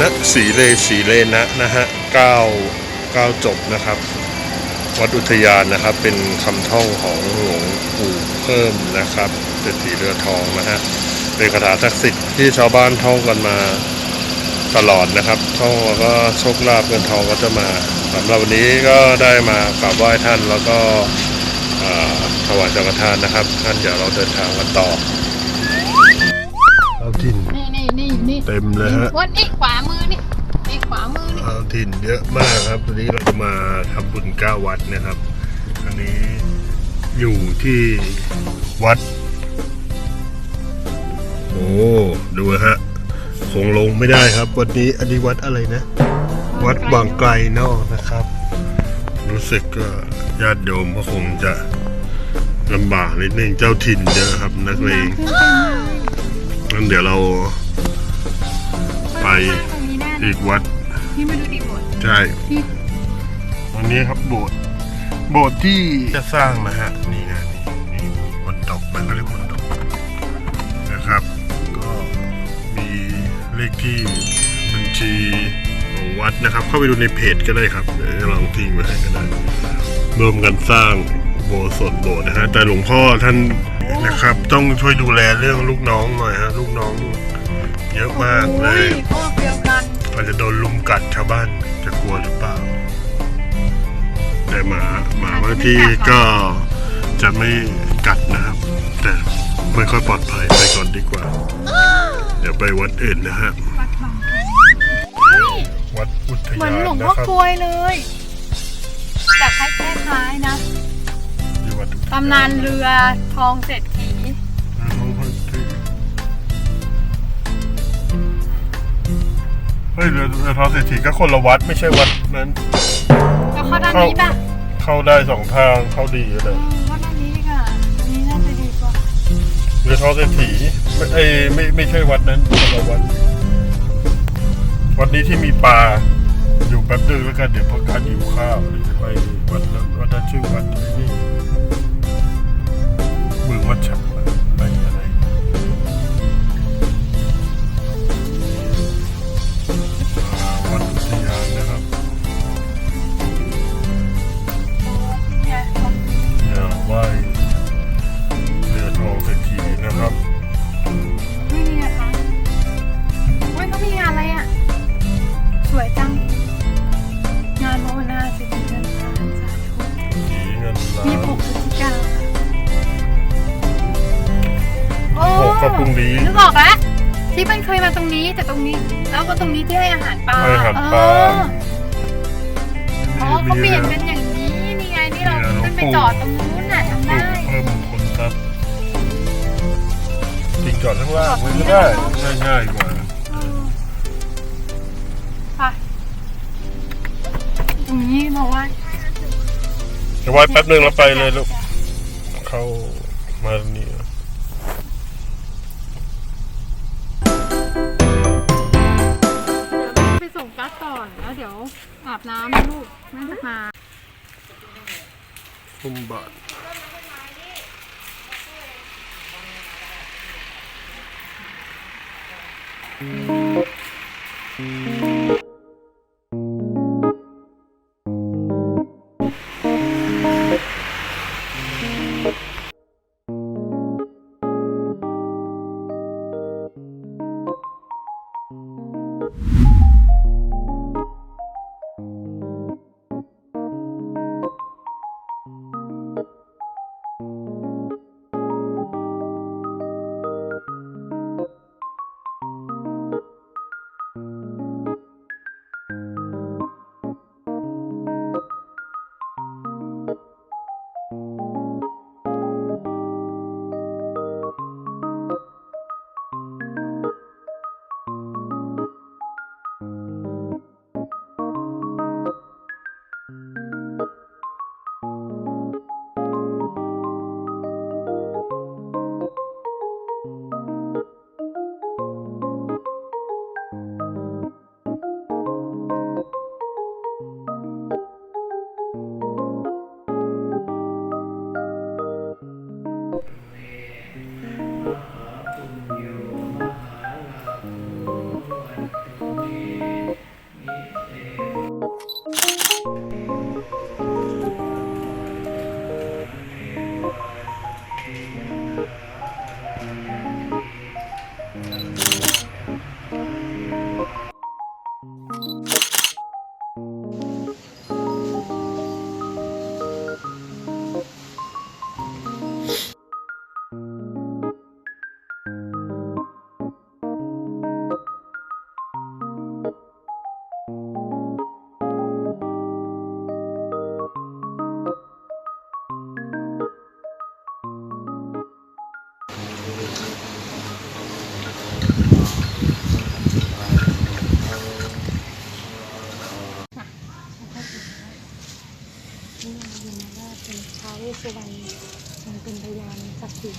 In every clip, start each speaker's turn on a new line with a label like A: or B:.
A: ณสีเลสีเลนะนะฮะเก้าเก้าจบนะครับ วัดอุทยานนะครับเป็นคำท่องของหลวงปู่เพิ่มนะครับเศรษฐีเรือทองนะฮะเป็นคาถาศักดิ์สิทธิ์ที่ชาวบ้านท่องกันมาตลอดนะครับท่องแล้วก็โชคลาภเงินทองก็จะมาสำหรับวันนี้ก็ได้มากราบไหว้ท่านแล้วก็ถวายสังฆทานนะครับท่านเดี๋ยวเราเดินทางกันต่อ เต็มเลยฮะ
B: วันนี้ขวามือนี่นี่ขวามือนี่
A: เอาถิ่นเยอะมากครับวันนี้เราจะมาทำบุญเก้าวัดนะครับ อันนี้อยู่ที่วัด โอ้ดูฮะคงลงไม่ได้ครับ วันนี้อันนี้วัดอะไรนะ วัดบางไกลนอกนะครับ รู้สึกก็ญาติโยมก็คงจะลำบากนิดนึงเจ้าถิ่นเยอะครับนักเลงงั้นเดี๋ยวเราไป
B: ตรงนี้แน่
A: อีกวัด
B: นี่มาดูดิบท
A: ใช่
B: ที่
A: วันนี้ครับโบสถ์โบสถ์ที่จะสร้างนะฮะนี่นะนี่นี่บนตกมันก็เรียกบนตกนะครับ ก็มีเลขที่บัญชีของวัดนะครับ เข้าไปดูในเพจก็ได้ครับเดี๋ยวจะลองทิ้งไว้ให้ก็ได้ร่วมกันสร้างโบสถ์โบสถ์นะฮะแต่หลวงพ่อท่านนะครับ ต้องช่วยดูแลเรื่องลูกน้องหน่อยฮะลูกน้องเยอะมากเลย
B: พวกเดียวกัน
A: มันจะโดนลุมกัดชาวบ้านจะกลัวหรือเปล่า แต่หมาหมาบางที่ก็จะไม่กัดนะครับ แต่ไม่ค่อยปลอดภัยไปก่อนดีกว่า เดี๋ยวไปวัดอื่นนะฮะ
B: วัดบางไกล
A: วัดอุท
B: เหมือน
A: ยาน
B: หลวง
A: นะ
B: พ่อ
A: ครับ
B: กลวยเลยแต่คล้ายๆนะ
A: ที่วัดอุทย
B: ตำนานเรือทองเศรษฐี
A: ฮ้ยเรือเรือทองเศรษฐีก็คนละวัดไม่ใช่วัดนั้น
B: ก็เข้าด้านนี้ป่ะ
A: เข้าได้สองทางเข้าดีเล
B: เอยอเข้าด้านนี้ค่ะอันนี้น่าจะดีกว่า
A: เรือทองเศรษฐีไม่เอ้ยไม่ไม่ใช่วัดนั้นคนละวัดวัดนี้ที่มีปลาอยู่แป๊บนึงแล้วกันเดี๋ยวพอการหิวข้าวเดี๋ยวจะไปวัดนั้นวัดนั้นชื่อวัดอะไรนี่เมืองวัดฉับ
B: ตรงนี้แต่ตรงนี้ แล้วก็ตรงนี้ที่ให้อาหารปลา
A: ให้อาหารปลา
B: เอออ๋อเขาเปลี่ยนเป็นอย่างนี้นี่ไงนี่เราขึ้นไปจอดตรงนู้นน่ะทำ
A: ปลู
B: ได้
A: กเพิ่มมงคลทรัพย์จริงจอดข้างล่างไว้ก็ได้ง่ายๆกว่า
B: ไปตรงนี้บอกว่า
A: จะไหว้แป๊บนึงแล้วไปเลยลูก เข้ามา
B: ไปส่งกัสก่อนแล้วเดี๋ยวอาบน้ำนะลูกแม่จะมา
A: คุมบาท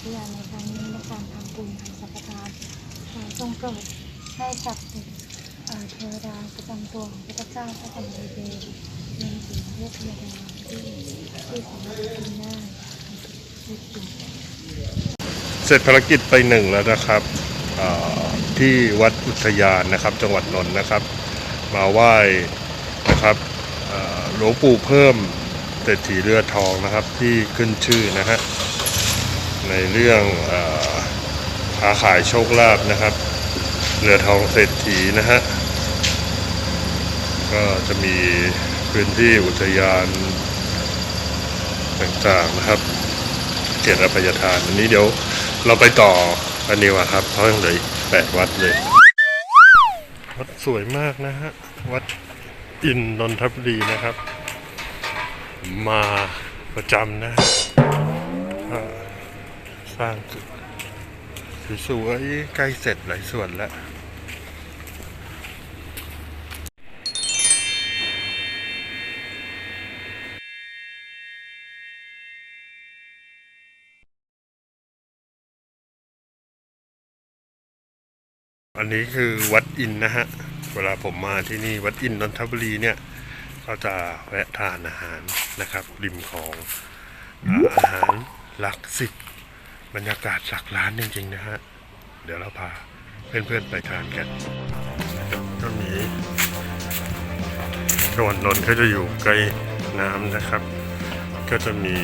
B: ทยานในครั้งนี้ในการทำบุญทำสังฆทานขอทรงโปรดให้ศักดิ์สิทธิ์เอ่อเทวดาประจำตัวของพระเจ้าพระกรรมนายเวรรวมถึงเทพยดาที่ที่สามารถทำได้ในสิ่ง
A: เสร็จภารกิจไปหนึ่งแล้วนะครับที่วัดอุทยานนะครับ จังหวัดนนท์นะครับ มาไหว้นะครับหลวงปู่เพิ่มเศรษฐีเรือทองนะครับที่ขึ้นชื่อนะฮะ ในเรื่องอาค้าขายโชคลาภนะครับเรือทองเศรษฐีนะฮะก็จะมีพื้นที่อุทยานต่างๆนะครับเขตอภัยทานอันนี้เดี๋ยวเราไปต่ออันนี้วะครับเพราะยังเหลืออีกแปดวัดเลย วัดสวยมากนะฮะ วัดอินนนทบุรีนะครับ มาประจำนะะ สร้างสวยๆใกล้เสร็จหลายส่วนแล้วอันนี้คือวัดอินนะฮะ เวลาผมมาที่นี่วัดอินนนทบุรีเนี่ย ก็จะแวะทานอาหารนะครับ ริมของอาอาหารหลักสิบ บรรยากาศหลักล้านจริง ๆ นะฮะ เดี๋ยวเราพาเพื่อนๆไปทานกันก็มีจังหวัดนนท์ก็จะอยู่ใกล้น้ำนะครับ ก็จะมี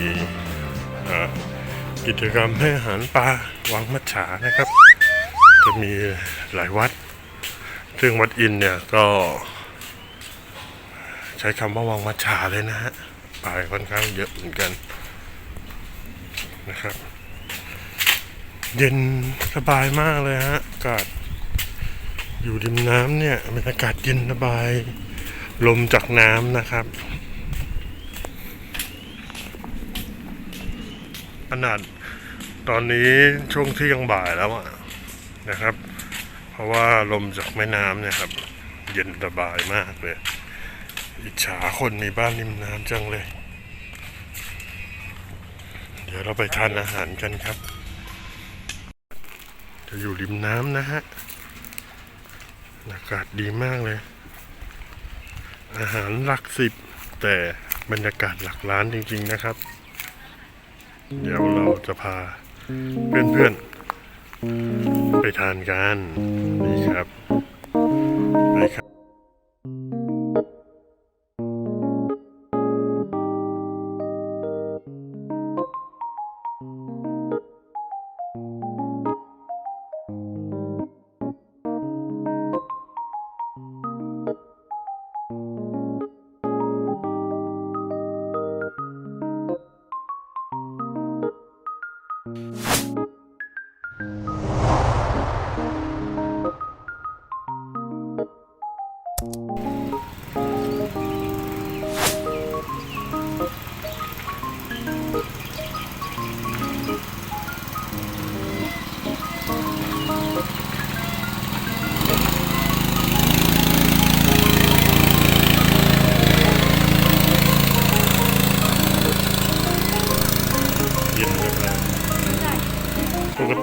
A: กิจกรรมให้อาหารปลาวังมัจฉานะครับ จะมีหลายวัด ซึ่งวัดอินเนี่ยก็ ใช้คำว่าวังมัจฉาเลยนะฮะป่าค่อนข้างเยอะเหมือนกันนะครับ เย็นสบายมากเลยฮะอากาศ อยู่ริมน้ำเนี่ยบรรยากาศเย็นสบาย ลมจากน้ำนะครับ ขนาดตอนนี้ช่วงที่ยงบ่ายแล้วอะนะครับ เพราะว่าลมจากแม่น้ำเนี่ยครับ เย็นสบายมากเลย อิจฉาคนมีบ้านริมน้ำจังเลย เดี๋ยวเราไปทานอาหารกันครับ จะอยู่ริมน้ำนะฮะ อากาศดีมากเลย อาหารหลักสิบ แต่บรรยากาศหลักล้านจริง ๆนะครับ เดี๋ยวเราจะพาเพื่อนๆ ไปทานกัน นี่ครับ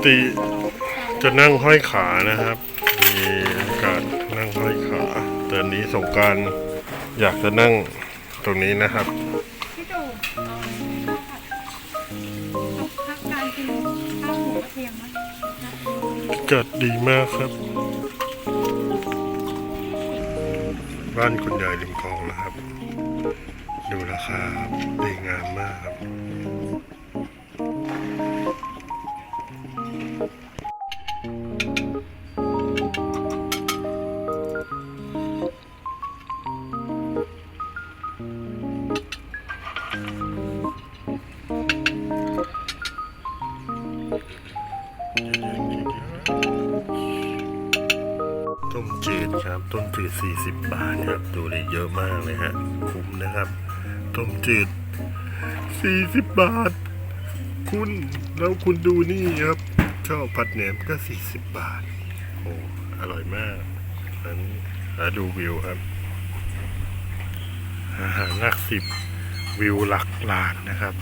A: ติจะนั่งห้อยขานะครับ มีการนั่งห้อยขาแต่อันนี้สงกรารอยากจะนั่งตรงนี้นะครับ
B: พี่ดูเอาข้าวผัดพักการกินข้าวหมูกระเทียมไหม
A: อากาศดีมากครับ บ้านคุณยายริมคลองนะครับ ดูราคาดีงามมากครับ ต้มจืดครับ ต้มจืด 40 บาทครับ ดูเลยเยอะมากเลยฮะ คุ้มนะครับ ต้มจืด 40 บาท คุณแล้วคุณดูนี่ครับชอบผัดแหนมก็ 40 บาท โอ้อร่อยมากนั้นหาดูวิวครับ อาหารหลักสิบวิวหลักล้านนะครับ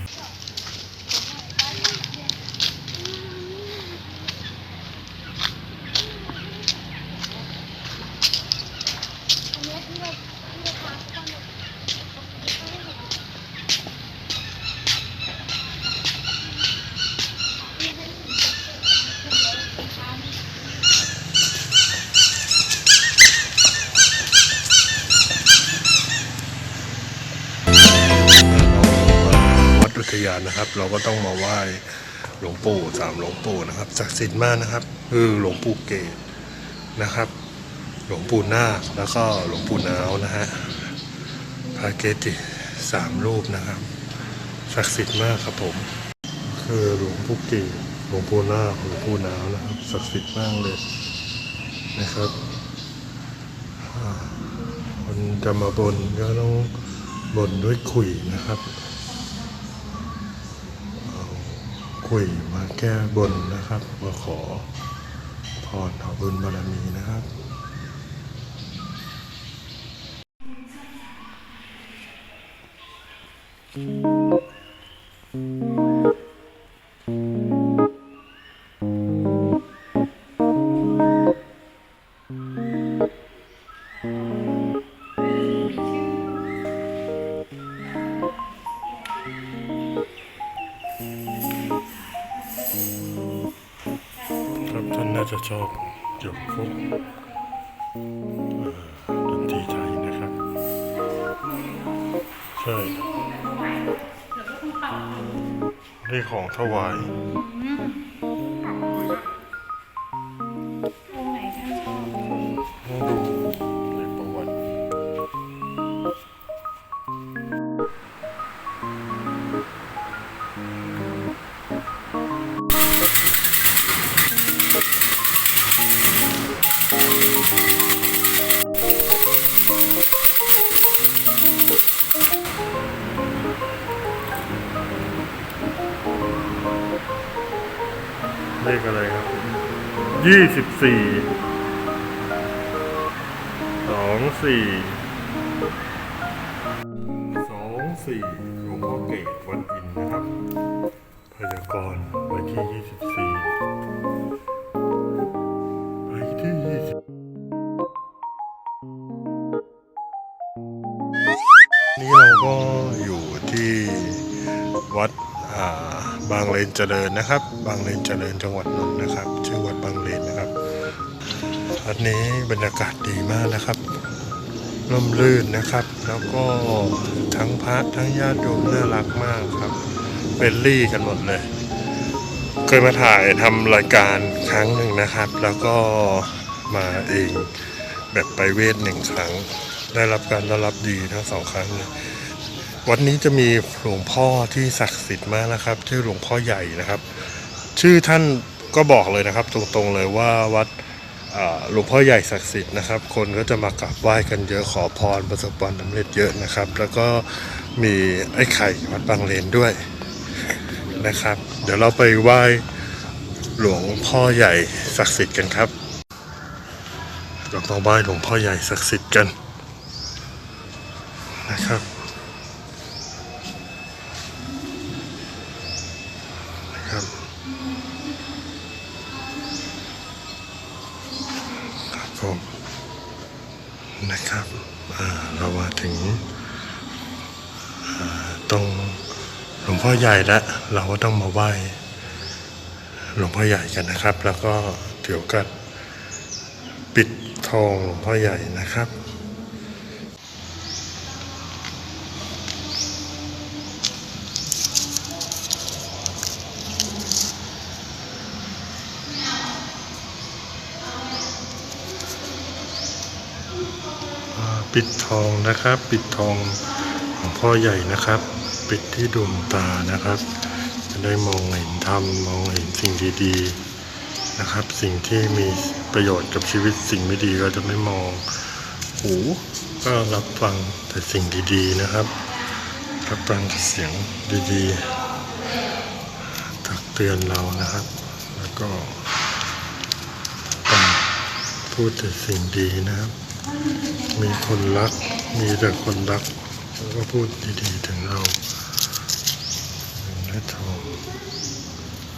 A: ทยา นะครับ เราก็ต้องมาไหว้หลวงปู่สามหลวงปู่นะครับศักดิ์สิทธิ์มากนะครับ คือหลวงปู่เกศนะครับ หลวงปู่นาคแล้วก็หลวงปู่นาวนะฮะพระเกจิสามรูปนะครับศักดิ์สิทธิ์มากครับผม คือหลวงปู่เกศหลวงปู่นาคหลวงปู่นาวนะครับศักดิ์สิทธิ์มากเลยนะครับคนจะมาบนก็ต้องบนด้วยขุยนะครับเอา คุยมาแก้บนนะครับ มาขอพรขอบุญบารมีนะครับ ครับท่านน่าจะชอบเกี่ยวกับพวกเอ่อดนตรีไทยนะครับ ใช่ได้ของถวาย ยี่สิบสี่สองสี่ เลนเจริญนะครับ บางเลนเจริญจังหวัดนนท์นะครับ ชื่อวัดบางเลนนะครับวัดนี้บรรยากาศดีมากนะครับร่มรื่นนะครับ แล้วก็ทั้งพระทั้งญาติโยมน่ารักมากครับเฟรนลี่กันหมดเลย เคยมาถ่ายทำรายการครั้งหนึ่งนะครับ แล้วก็มาเองแบบไปเวทหนึ่งครั้ง ได้รับการต้อนรับดีทั้งสองครั้งเลย วัดนี้จะมีหลวงพ่อที่ศักดิ์สิทธิ์มากนะครับ ชื่อหลวงพ่อใหญ่นะครับ ชื่อท่านก็บอกเลยนะครับ ตรงๆเลยว่าวัดหลวงพ่อใหญ่ศักดิ์สิทธิ์นะครับ คนก็จะมากราบไหว้กันเยอะขอพรประสบความสำเร็จเยอะนะครับ แล้วก็มีไอ้ไข่วัดบางเลนด้วยนะครับ เดี๋ยวเราไปไหว้หลวงพ่อใหญ่ศักดิ์สิทธิ์กันครับเราต้องไหว้หลวงพ่อใหญ่ศักดิ์สิทธิ์กันนะครับ ครับผมนะครับอ่าเรามาถึงอ่าตรงหลวงพ่อ ใหญ่แล้วเราก็ต้องมาไหว้หลวงพ่อใหญ่กันนะครับ แล้วก็เดี๋ยวกัดปิดทองหลวงพ่อใหญ่นะครับปิดทองนะครับ ปิดทองของพ่อใหญ่นะครับ ปิดที่ดวงตานะครับ จะได้มองเห็นธรรมมองเห็นสิ่งดีๆนะครับ สิ่งที่มีประโยชน์กับชีวิตสิ่งไม่ดีเราจะไม่มอง หูก็รับฟังแต่สิ่งดีๆนะครับรับฟังแต่เสียงดีๆตักเตือนเรานะครับ แล้วก็ต้องพูดแต่สิ่งดีนะครับ มีคนรัก มีแต่คนรัก แล้วก็พูดดีๆถึงเรา 头。